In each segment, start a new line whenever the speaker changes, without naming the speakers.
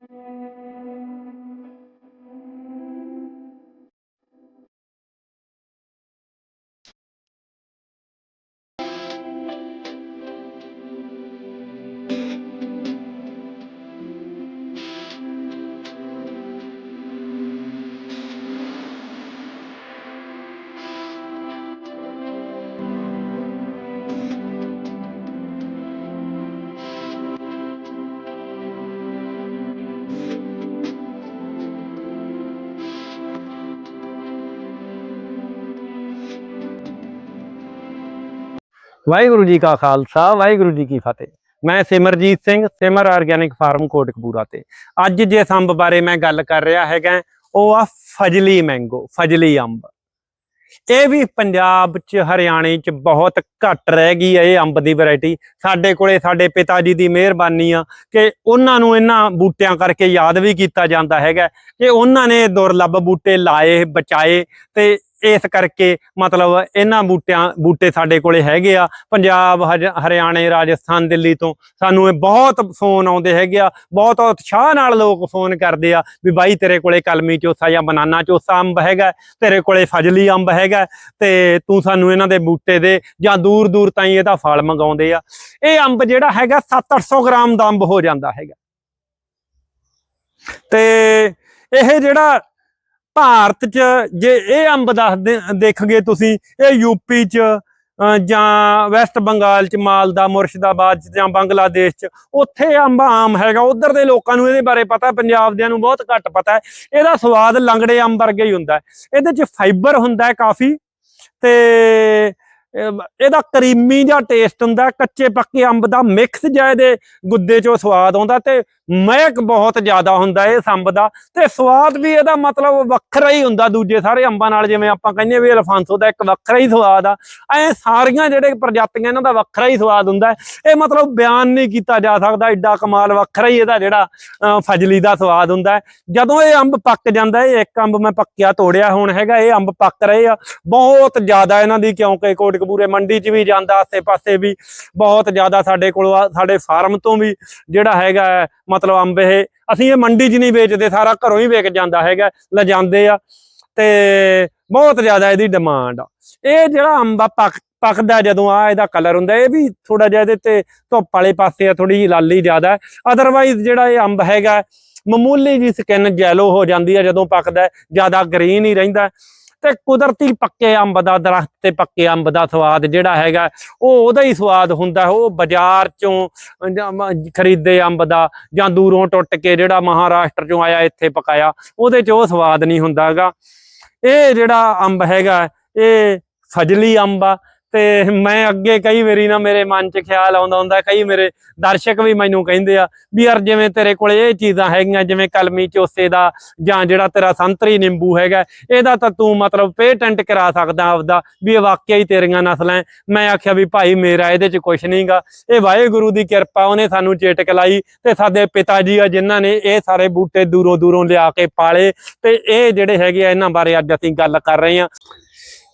Thank you. Waheguru ji ਕਾ ਖਾਲਸਾ, ਵਾਹਿਗੁਰੂ ਜੀ ਕੀ ਫਤਿਹ। ਮੈਂ ਸਿਮਰਜੀਤ ਸਿੰਘ, ਸਿਮਰ ਆਰਗੈਨਿਕ ਫਾਰਮ ਕੋਟਕਪੂਰਾ ਤੇ। ਅੱਜ ਜਿਸ ਅੰਬ ਬਾਰੇ ਮੈਂ ਗੱਲ ਕਰ ਰਿਹਾ ਹੈਗਾ, ਉਹ ਆ ਫਜਲੀ ਮੈਂਗੋ, ਫਜਲੀ ਅੰਬ। ਇਹ ਵੀ ਪੰਜਾਬ ਚ, ਹਰਿਆਣੇ ਚ ਬਹੁਤ ਘੱਟ ਰਹਿ ਗਈ ਹੈ ਇਹ ਅੰਬ ਦੀ ਵੈਰਾਈਟੀ ਸਾਡੇ ਕੋਲੇ ਸਾਡੇ ਪਿਤਾ ਜੀ ਦੀ ਮਿਹਰਬਾਨੀ ਆ ਕਿ ਉਹਨਾਂ ਨੂੰ ਇਹਨਾਂ ਬੂਟਿਆਂ ਕਰਕੇ ਯਾਦ ਵੀ ਕੀਤਾ ਜਾਂਦਾ ਹੈਗਾ, ਕਿ ਉਹਨਾਂ ਨੇ ਦੁਰਲੱਭ ਬੂਟੇ ਲਾਏ, ਬਚਾਏ ਤੇ ਇਸ ਕਰਕੇ ਮਤਲਬ ਇਹਨਾਂ ਬੂਟਿਆਂ, ਬੂਟੇ ਸਾਡੇ ਕੋਲੇ ਹੈਗੇ ਆ। ਪੰਜਾਬ, ਹਜ- ਹਰਿਆਣੇ, ਰਾਜਸਥਾਨ, ਦਿੱਲੀ ਤੋਂ ਸਾਨੂੰ ਇਹ ਬਹੁਤ ਫੋਨ ਆਉਂਦੇ ਹੈਗੇ ਆ। ਬਹੁਤ ਉਤਸ਼ਾਹ ਨਾਲ ਲੋਕ ਫੋਨ ਕਰਦੇ ਆ ਵੀ ਬਾਈ ਤੇਰੇ ਕੋਲੇ ਕਲਮੀ ਚੋਸਾ ਜਾਂ ਬਨਾਨਾ ਚੋਸਾ ਅੰਬ ਹੈਗਾ ਤੇਰੇ ਕੋਲੇ ਫਜਲੀ ਅੰਬ ਹੈਗਾ ਤੇ ਤੂੰ ਸਾਨੂੰ ਇਹਨਾਂ ਦੇ ਬੂਟੇ ਦੇ ਜਾਂ ਦੂਰ ਦੂਰ ਤਾਈਂ ਇਹਦਾ ਫਲ ਮੰਗਾਉਂਦੇ ਆ। ਇਹ ਅੰਬ ਜਿਹੜਾ ਹੈਗਾ 7-800 ਗ੍ਰਾਮ ਦਾ ਅੰਬ ਹੋ ਜਾਂਦਾ ਹੈਗਾ। ਤੇ ਇਹ ਜਿਹੜਾ ਭਾਰਤ ਚ ਜੇ ਇਹ ਅੰਬ ਦੱਸ ਦੇਖਗੇ ਤੁਸੀਂ, ਇਹ ਯੂਪੀ ਚ ਜਾਂ ਵੈਸਟ ਬੰਗਾਲ ਚ, ਮਾਲਦਾ, ਮੁਰਸ਼ਿਦਾਬਾਦ ਚ ਜਾਂ ਬੰਗਲਾਦੇਸ਼ ਚ, ਉੱਥੇ ਅੰਬ ਆਮ ਹੈਗਾ। ਉਧਰ ਦੇ ਲੋਕਾਂ ਨੂੰ ਇਹਦੇ ਬਾਰੇ ਪਤਾ ਪੰਜਾਬ ਦਿਆਂ ਨੂੰ ਬਹੁਤ ਘੱਟ ਪਤਾ ਹੈ। ਇਹਦਾ ਸਵਾਦ ਲੰਗੜੇ ਅੰਬ ਵਰਗਾ ਹੀ ਹੁੰਦਾ ਇਹਦੇ ਚ ਫਾਈਬਰ ਹੁੰਦਾ ਹੈ ਕਾਫੀ ਤੇ ਇਹਦਾ ਕਰੀਮੀ ਜਿਹਾ ਟੇਸਟ ਹੁੰਦਾ ਕੱਚੇ ਪੱਕੇ ਅੰਬ ਦਾ ਮਿਕਸ ਜਿਹਾ ਇਹਦੇ ਗੁੱਦੇ ਚੋਂ ਸਵਾਦ ਆਉਂਦਾ ਤੇ ਮਹਿਕ ਬਹੁਤ ਜ਼ਿਆਦਾ ਹੁੰਦਾ ਇਹ ਅੰਬ ਦਾ ਤੇ ਸਵਾਦ ਵੀ ਇਹਦਾ ਮਤਲਬ ਵੱਖਰਾ ਹੀ ਹੁੰਦਾ ਦੂਜੇ ਸਾਰੇ ਅੰਬਾਂ ਨਾਲ ਜਿਵੇਂ ਆਪਾਂ ਕਹਿੰਦੇ ਵੀ ਅਲਫਾਂਸੋ ਦਾ ਇੱਕ ਵੱਖਰਾ ਹੀ ਸਵਾਦ ਆ। ਐ ਸਾਰੀਆਂ ਜਿਹੜੇ ਪ੍ਰਜਾਤੀਆਂ ਇਹਨਾਂ ਦਾ ਵੱਖਰਾ ਹੀ ਸਵਾਦ ਹੁੰਦਾ ਇਹ ਮਤਲਬ ਬਿਆਨ ਨਹੀਂ ਕੀਤਾ ਜਾ ਸਕਦਾ ਐਡਾ ਕਮਾਲ ਵੱਖਰਾ ਹੀ ਇਹਦਾ ਜਿਹੜਾ ਫਜਲੀ ਦਾ ਸਵਾਦ ਹੁੰਦਾ ਜਦੋਂ ਇਹ ਅੰਬ ਪੱਕ ਜਾਂਦਾ ਹੈ ਇੱਕ ਅੰਬ ਮੈਂ ਪੱਕਿਆ ਤੋੜਿਆ ਹੁਣ ਹੈਗਾ ਇਹ ਅੰਬ ਪੱਕ ਰਹੇ ਆ। ਬਹੁਤ ਜ਼ਿਆਦਾ ਇਹਨਾਂ ਦੀ ਕਿਉਂਕਿ ਕੋਟਕਪੂਰੇ ਮੰਡੀ 'ਚ ਵੀ ਜਾਂਦਾ ਆਸੇ-ਪਾਸੇ ਵੀ ਬਹੁਤ ਜ਼ਿਆਦਾ ਸਾਡੇ ਕੋਲ ਆ, ਸਾਡੇ ਫਾਰਮ ਤੋਂ ਵੀ ਜਿਹੜਾ ਹੈਗਾ ਹੈ, ਮਤਲਬ ਅੰਬ ਇਹ, ਅਸੀਂ ਇਹ ਮੰਡੀ 'ਚ ਨਹੀਂ ਵੇਚਦੇ, ਸਾਰਾ ਘਰੋਂ ਹੀ ਵੇਚ ਜਾਂਦਾ ਹੈਗਾ, ਲਿਜਾਂਦੇ ਆ। ਤੇ ਬਹੁਤ ਜ਼ਿਆਦਾ ਇਹਦੀ ਡਿਮਾਂਡ ਆ। ਇਹ ਜਿਹੜਾ ਅੰਬ ਆ, ਪੱਕ, ਪੱਕਦਾ ਜਦੋਂ ਆ, ਇਹਦਾ ਕਲਰ ਹੁੰਦਾ, ਇਹ ਵੀ ਥੋੜਾ ਜਿਹਾ ਇਹਦੇ ਤੇ ਧੁੱਪ ਵਾਲੇ ਪਾਸੇ ਆ ਥੋੜੀ ਜਿਹੀ ਲਾਲੀ ਜ਼ਿਆਦਾ। ਅਦਰਵਾਈਜ਼ ਜਿਹੜਾ ਇਹ ਅੰਬ ਹੈਗਾ, ਮਾਮੂਲੀ ਜੀ ਸਕਿਨ ਜੈਲੋ ਹੋ ਜਾਂਦੀ ਹੈ ਜਦੋਂ ਪੱਕਦਾ, ਜ਼ਿਆਦਾ ਗ੍ਰੀਨ ਹੀ ਰਹਿੰਦਾ। ਤੇ ਕੁਦਰਤੀ ਪੱਕੇ ਅੰਬ ਦਾ ਦਰਖਤ ਤੇ ਪੱਕੇ ਅੰਬ ਦਾ ਸਵਾਦ ਜਿਹੜਾ ਹੈਗਾ, ਉਹ ਉਹਦਾ ਹੀ ਸਵਾਦ ਹੁੰਦਾ ਉਹ ਬਾਜ਼ਾਰ ਚੋਂ ਖਰੀਦੇ ਅੰਬ ਦਾ ਜਾਂ ਦੂਰੋਂ ਟੁੱਟ ਕੇ ਜਿਹੜਾ ਮਹਾਰਾਸ਼ਟਰ ਚੋਂ ਆਇਆ, ਇੱਥੇ ਪਕਾਇਆ, ਉਹਦੇ ਚ ਉਹ ਸਵਾਦ ਨਹੀਂ ਹੁੰਦਾਗਾ ਇਹ ਜਿਹੜਾ ਅੰਬ ਹੈਗਾ, ਇਹ ਫਜਲੀ ਅੰਬ ਆ। ਤੇ ਮੈਂ ਅੱਗੇ ਕਈ ਵਾਰੀ ਨਾ ਮੇਰੇ ਮਨ 'ਚ ਖਿਆਲ ਆਉਂਦਾ ਹੁੰਦਾ, ਕਈ ਮੇਰੇ ਦਰਸ਼ਕ ਵੀ ਮੈਨੂੰ ਕਹਿੰਦੇ ਆ ਵੀ ਯਾਰ ਜਿਵੇਂ ਤੇਰੇ ਕੋਲ ਇਹ ਚੀਜ਼ਾਂ ਹੈਗੀਆਂ, ਜਿਵੇਂ ਕਲਮੀ ਚੋਸੇ ਦਾ ਜਾਂ ਜਿਹੜਾ ਤੇਰਾ ਸੰਤਰੀ ਨਿੰਬੂ ਹੈਗਾ, ਇਹਦਾ ਤਾਂ ਤੂੰ ਮਤਲਬ ਪੇਟੈਂਟ ਕਰਾ ਸਕਦਾ ਆਪਦਾ ਵੀ ਇਹ ਵਾਕਿਆ ਹੀ ਤੇਰੀਆਂ ਨਸਲਾਂ ਮੈਂ ਆਖਿਆ ਵੀ ਭਾਈ ਮੇਰਾ ਇਹਦੇ 'ਚ ਕੁਝ ਨਹੀਂਗਾ ਇਹ ਵਾਹਿਗੁਰੂ ਦੀ ਕਿਰਪਾ, ਉਹਨੇ ਸਾਨੂੰ ਚੇਟਕ ਲਾਈ ਤੇ ਸਾਡੇ ਪਿਤਾ ਜੀ ਆ ਜਿਨ੍ਹਾਂ ਨੇ ਇਹ ਸਾਰੇ ਬੂਟੇ ਦੂਰੋਂ ਦੂਰੋਂ ਲਿਆ ਕੇ ਪਾਲੇ ਤੇ ਇਹ ਜਿਹੜੇ ਹੈਗੇ ਆ, ਇਹਨਾਂ ਬਾਰੇ ਅੱਜ ਅਸੀਂ ਗੱਲ ਕਰ ਰਹੇ ਹਾਂ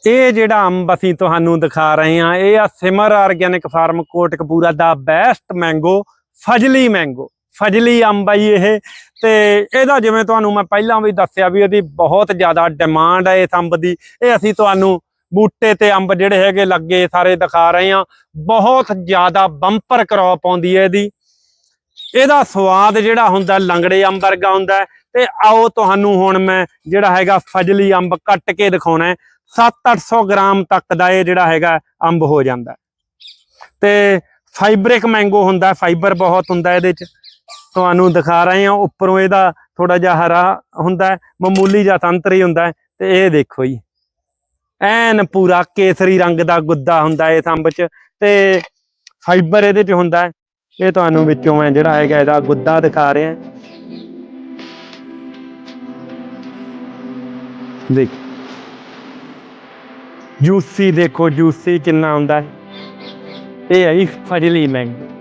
ਇਹ ਜਿਹੜਾ ਅੰਬ ਅਸੀਂ ਤੁਹਾਨੂੰ ਦਿਖਾ ਰਹੇ ਹਾਂ, ਇਹ ਆ ਸਿਮਰ ਆਰਗੈਨਿਕ ਫਾਰਮ ਕੋਟਕਪੂਰਾ ਦਾ best mango Fazli mango Fazli ਅੰਬ ਆ ਜੀ ਇਹ। ਤੇ ਇਹਦਾ ਜਿਵੇਂ ਤੁਹਾਨੂੰ ਮੈਂ ਪਹਿਲਾਂ ਵੀ ਦੱਸਿਆ ਵੀ ਇਹਦੀ ਬਹੁਤ ਜ਼ਿਆਦਾ ਡਿਮਾਂਡ ਹੈ ਇਸ ਅੰਬ ਦੀ। ਇਹ ਅਸੀਂ ਤੁਹਾਨੂੰ ਬੂਟੇ ਤੇ ਅੰਬ ਜਿਹੜੇ ਹੈਗੇ ਲੱਗੇ ਸਾਰੇ ਦਿਖਾ ਰਹੇ ਹਾਂ। ਬਹੁਤ ਜ਼ਿਆਦਾ ਬੰਪਰ ਕ੍ਰੌਪ ਆਉਂਦੀ ਹੈ ਇਹਦੀ। ਇਹਦਾ ਸਵਾਦ ਜਿਹੜਾ ਹੁੰਦਾ ਲੰਗੜੇ ਅੰਬ ਵਰਗਾ ਹੁੰਦਾ ਤੇ ਆਓ ਤੁਹਾਨੂੰ ਹੁਣ ਮੈਂ ਜਿਹੜਾ ਹੈਗਾ ਫਜਲੀ ਅੰਬ ਕੱਟ ਕੇ ਦਿਖਾਉਣਾ 7-800 ਗ੍ਰਾਮ ਤੱਕ ਦਾ ਇਹ ਜਿਹੜਾ ਹੈਗਾ ਅੰਬ ਹੋ ਜਾਂਦਾ ਤੇ ਫਾਈਬਰਿਕ ਮੈਂਗੋ ਹੁੰਦਾ, ਫਾਈਬਰ ਬਹੁਤ ਹੁੰਦਾ ਇਹਦੇ ਚ। ਤੁਹਾਨੂੰ ਦਿਖਾ ਰਹੇ ਹਾਂ, ਉੱਪਰੋਂ ਇਹਦਾ ਥੋੜਾ ਜਿਹਾ ਹਰਾ ਹੁੰਦਾ ਮਾਮੂਲੀ ਜਿਹਾ ਸੰਤਰੀ ਹੁੰਦਾ ਤੇ ਇਹ ਦੇਖੋ ਜੀ, ਐਨ ਪੂਰਾ ਕੇਸਰੀ ਰੰਗ ਦਾ ਗੁੱਦਾ ਹੁੰਦਾ ਇਸ ਅੰਬ ਚ। ਤੇ ਫਾਈਬਰ ਇਹਦੇ ਚ ਹੁੰਦਾ ਇਹ ਤੁਹਾਨੂੰ ਵਿੱਚੋਂ ਮੈਂ ਜਿਹੜਾ ਹੈਗਾ ਇਹਦਾ ਗੁੱਦਾ ਦਿਖਾ ਰਿਹਾ। ਦੇਖ। ਜੂਸੀ ਦੇਖੋ ਜੂਸੀ ਕਿੰਨਾ ਆਉਂਦਾ ਹੈ? ਇਹ ਹੈ ਜੀ ਫਜਲੀ ਮੈਂਗੋ